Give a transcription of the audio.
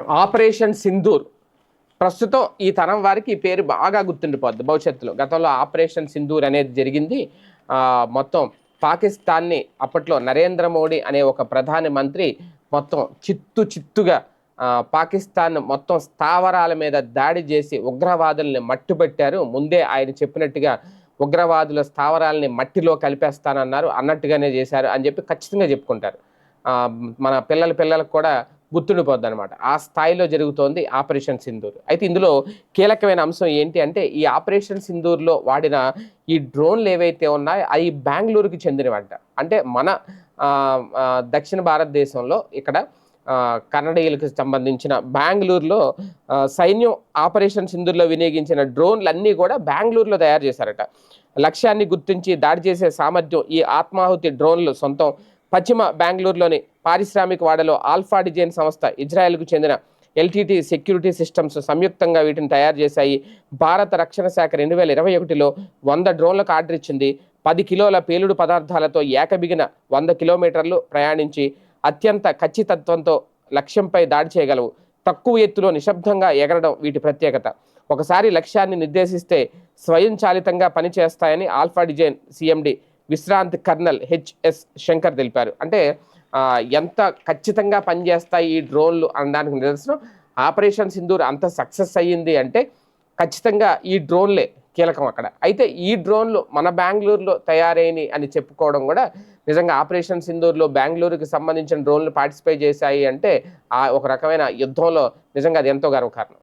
Operation Sindoor. ప్రస్తుతం ఈ తరం వారికి ఈ పేరు బాగా గుర్తుండిపోద్ది భవిష్యత్తులో. గతంలో ఆపరేషన్ సింధూర్ అనేది జరిగింది. మొత్తం పాకిస్తాన్ని అప్పట్లో నరేంద్ర మోడీ అనే ఒక ప్రధాని మంత్రి మొత్తం చిత్తు చిత్తుగా పాకిస్తాన్ మొత్తం స్థావరాల మీద దాడి చేసి ఉగ్రవాదుల్ని మట్టుబెట్టారు. ముందే ఆయన చెప్పినట్టుగా ఉగ్రవాదుల స్థావరాలని మట్టిలో కలిపేస్తానన్నారు. అన్నట్టుగానే చేశారు అని చెప్పి ఖచ్చితంగా చెప్పుకుంటారు. మన పిల్లల పిల్లలకు కూడా గుర్తుండిపోద్ది అనమాట ఆ స్థాయిలో జరుగుతోంది ఆపరేషన్ సింధూర్. అయితే ఇందులో కీలకమైన అంశం ఏంటి అంటే ఈ ఆపరేషన్ సింధూర్లో వాడిన ఈ డ్రోన్లు ఏవైతే ఉన్నాయో అవి బెంగళూరుకి చెందినవంట. అంటే మన దక్షిణ భారతదేశంలో ఇక్కడ కన్నడీయులకు సంబంధించిన బెంగళూరులో సైన్యం ఆపరేషన్ సింధూర్లో వినియోగించిన డ్రోన్లు అన్నీ కూడా బెంగళూరులో తయారు చేశారట. లక్ష్యాన్ని గుర్తించి దాడి చేసే సామర్థ్యం ఈ ఆత్మాహుతి డ్రోన్లు సొంతం పశ్చిమ బెంగళూరులోని పారిశ్రామిక వాడలో ఆల్ఫా డిజైన్ సంస్థ ఇజ్రాయెల్కు చెందిన ఎల్టీటీ సెక్యూరిటీ సిస్టమ్స్ సంయుక్తంగా వీటిని తయారు చేశాయి. భారత రక్షణ శాఖ రెండు వేల ఇరవై ఒకటిలో వంద డ్రోన్లకు ఆర్డర్ ఇచ్చింది. పది కిలోల పేలుడు పదార్థాలతో ఏకబిగిన వంద కిలోమీటర్లు ప్రయాణించి అత్యంత ఖచ్చితత్వంతో లక్ష్యంపై దాడి చేయగలవు. తక్కువ ఎత్తులో నిశ్శబ్దంగా ఎగరడం వీటి ప్రత్యేకత. ఒకసారి లక్ష్యాన్ని నిర్దేశిస్తే స్వయంచాలితంగా పనిచేస్తాయని alpha design CMD Vishrant colonel HS Shankar తెలిపారు. అంటే ఎంత ఖచ్చితంగా పనిచేస్తాయి ఈ డ్రోన్లు అనడానికి నిదర్శనం? ఆపరేషన్ సింధూర్ అంత సక్సెస్ అయ్యింది అంటే ఖచ్చితంగా ఈ డ్రోన్లే కీలకం అక్కడ. అయితే ఈ డ్రోన్లు మన బెంగళూరులో తయారైనవి అని చెప్పుకోవడం కూడా నిజంగా ఆపరేషన్ సింధూర్లో బెంగళూరుకి సంబంధించిన డ్రోన్లు పార్టిసిపేట్ చేశాయి అంటే ఆ ఒక రకమైన యుద్ధంలో నిజంగా అది ఎంతో గర్వకారణం.